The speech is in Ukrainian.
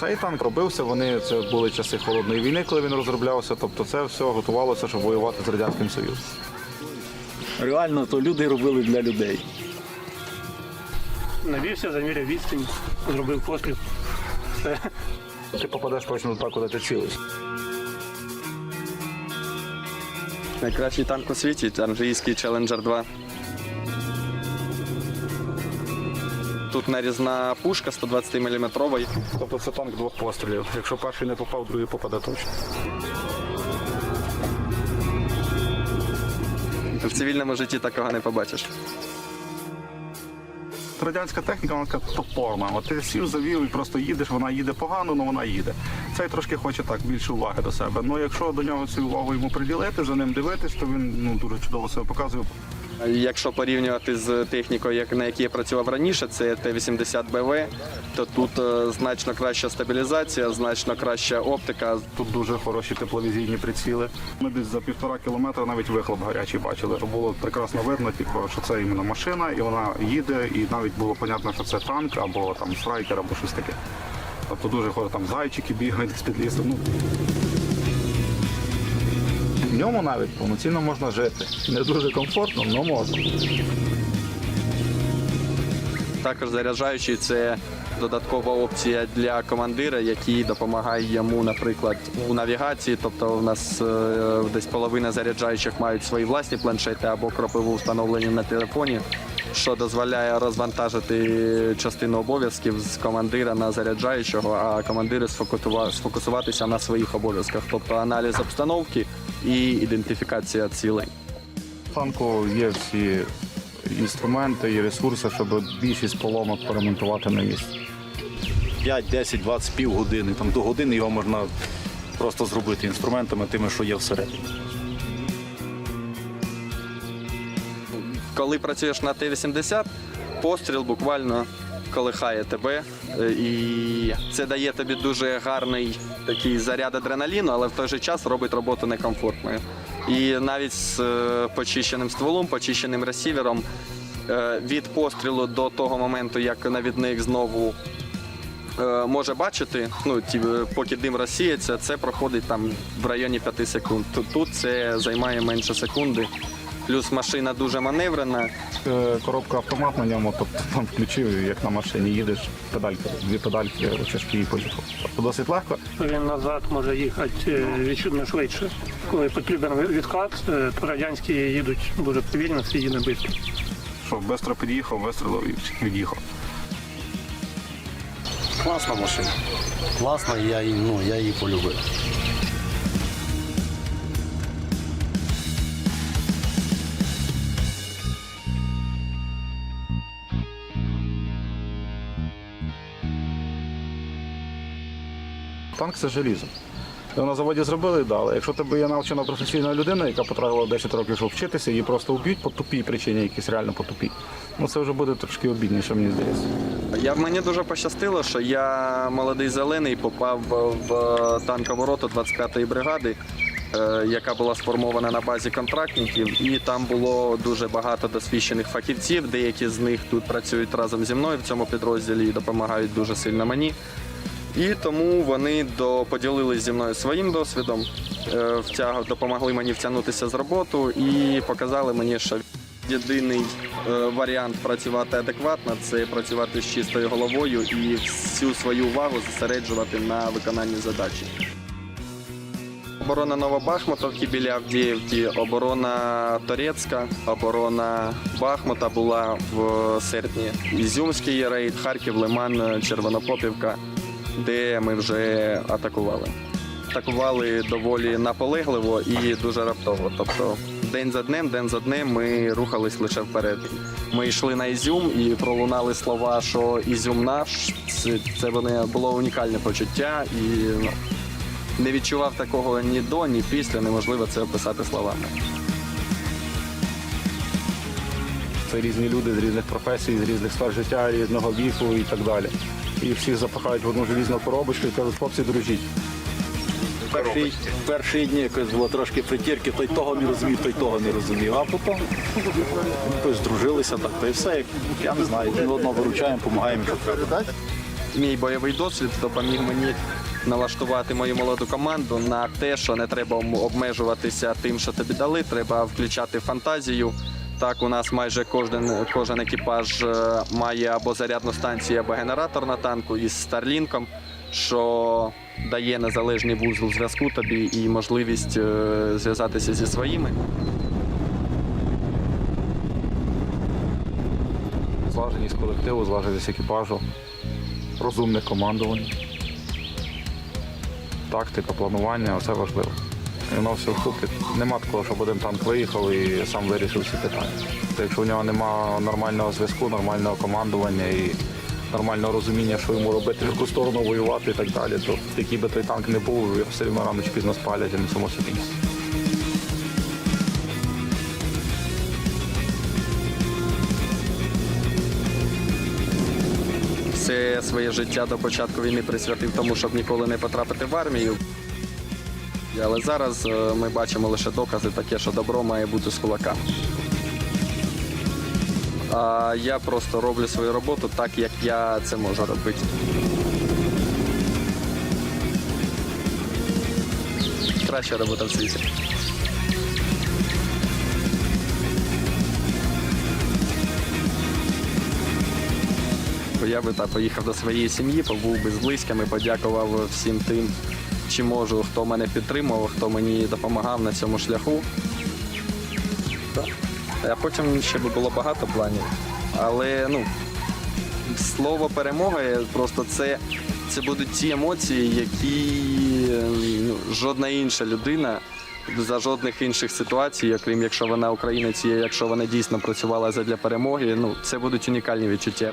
Цей танк робився, вони це були часи холодної війни, коли він розроблявся. Тобто це все готувалося, щоб воювати з радянським Союзом. Реально, то люди робили для людей. Навівся, заміряв відстань, зробив постріл. Все. Ти попадеш точно туди, куди ти цілиш. Найкращий танк у світі англійський Challenger 2. Тут нарізна пушка 120 мм. Тобто це танк двох пострілів. Якщо перший не попав, другий попаде точно. В цивільному житті такого не побачиш. Радянська техніка вона така топорна. От ти сів, завів і просто їдеш, вона їде погано, але вона їде. Цей трошки хоче так більше уваги до себе. Ну якщо до нього цю увагу йому приділити, за ним дивитись, то він ну дуже чудово себе показує. Якщо порівнювати з технікою, на якій я працював раніше, це Т-80БВ, то тут е, значно краща стабілізація, значно краща оптика. Тут дуже хороші тепловізійні приціли. Ми десь за півтора кілометра навіть вихлоп гарячий бачили. Було прекрасно видно, типу, що це іменно машина, і вона їде, і навіть було зрозуміло, що це танк або там страйкер, або щось таке. Тобто дуже хорошо, там зайчики бігають з під лісу. Ну, ньому навіть повноцінно можна жити. Не дуже комфортно, але можна. Також заряджаючий це додаткова опція для командира, який допомагає йому, наприклад, у навігації. Тобто, у нас е, десь половина заряджаючих мають свої власні планшети або кропиву встановлені на телефоні, що дозволяє розвантажити частину обов'язків з командира на заряджаючого, а командири сфокусуватися на своїх обов'язках, тобто аналіз обстановки і ідентифікація цілей. Танку є всі інструменти і ресурси, щоб більшість поломок поремонтувати на місці. 5, 10, 20, пів години. Там до години його можна просто зробити інструментами, тими, що є всередині. Коли працюєш на Т-80, постріл буквально колихає тебе. е, І це дає тобі дуже гарний такий заряд адреналіну, але в той же час робить роботу некомфортною. І навіть з е, почищеним стволом, почищеним ресівером е, від пострілу до того моменту, як навідник знову може бачити, ну ті, поки дим розсіється, це проходить там в районі 5 секунд. Тут це займає менше секунди. Плюс машина дуже маневрена. Е, Коробка автомат на ньому, тобто там включив, як на машині їдеш, педальки, дві педальки, рычажки і поїхав. Тобто досить легко. Він назад може їхати е, відчутно швидше. Коли потрібен відкат, е, то радянські їдуть дуже повільно, всі їде швидко. Що швидко під'їхав, вистрілив і від'їхав. Класна машина. Класна, я, її- ну, я її полюбив. Танк це желізо. На заводі зробили, да, але якщо тебе є навчена професійна людина, яка потратила 10 років, щоб вчитися, її просто вб'ють по тупій причині, якісь реально по тупій. Ну це вже буде трошки обідніше, мені здається. Я мені дуже пощастило, що я молодий зелений попав в танкову роту 25-ї бригади, е, яка була сформована на базі контрактників, і там було дуже багато досвідчених фахівців. Деякі з них тут працюють разом зі мною в цьому підрозділі і допомагають дуже сильно мені. І тому вони до, поділились зі мною своїм досвідом, е, допомогли мені втягнутися з роботу і показали мені, що єдиний е, варіант працювати адекватно це працювати з чистою головою і всю свою увагу зосереджувати на виконанні задачі. Оборона Новобахмутовки біля Авдіївки, оборона Торецька, оборона Бахмута була в серпні. Ізюмський рейд, Харків, Лиман, Червонопопівка, де ми вже атакували. Атакували доволі наполегливо і дуже раптово. Тобто день за днем, день за днем ми рухались лише вперед. Ми йшли на Ізюм і пролунали слова, що Ізюм наш. Це, вони було унікальне почуття і ну, не відчував такого ні до, ні після. Неможливо це описати словами. Це різні люди з різних професій, з різних сфер життя, різного віку і так далі. І всіх запихають в одну желізну коробочку і кажуть, хлопці, дружіть. Перші, перші дні якось було трошки притірки, той того не розумів, той того не розумів. А потім якось здружилися так, та й все. Як, я не знаю, один одного виручаємо, допомагаємо, що треба. мій бойовий досвід допоміг мені налаштувати мою молоду команду на те, що не треба обмежуватися тим, що тобі дали, треба включати фантазію. Так, у нас майже кожен, кожен екіпаж е, має або зарядну станцію, або генератор на танку із Старлінком, що дає незалежний вузол зв'язку тобі і можливість е, зв'язатися зі своїми. Злаженість колективу, злаженість екіпажу, розумне командування, тактика, планування це важливо. Воно все вкупі. Нема такого, щоб один танк виїхав і сам вирішив всі питання. То якщо в нього немає нормального зв'язку, нормального командування і нормального розуміння, що йому робити, в яку сторону воювати і так далі, то який би той танк не був, його все одно рано чи пізно спалять і цьому все кінці. все своє життя до початку війни присвятив тому, щоб ніколи не потрапити в армію. Але зараз е, ми бачимо лише докази таке, що добро має бути з кулака. А я просто роблю свою роботу так, як я це можу робити. Краща робота в світі. Я би так поїхав до своєї сім'ї, побув би з близькими, подякував всім тим, чи можу, хто мене підтримував, хто мені допомагав на цьому шляху. А потім ще би було багато планів. Але ну, слово перемога просто це, це будуть ті емоції, які е, ну, жодна інша людина за жодних інших ситуацій, окрім якщо вона українець, і якщо вона дійсно працювала задля перемоги, ну це будуть унікальні відчуття.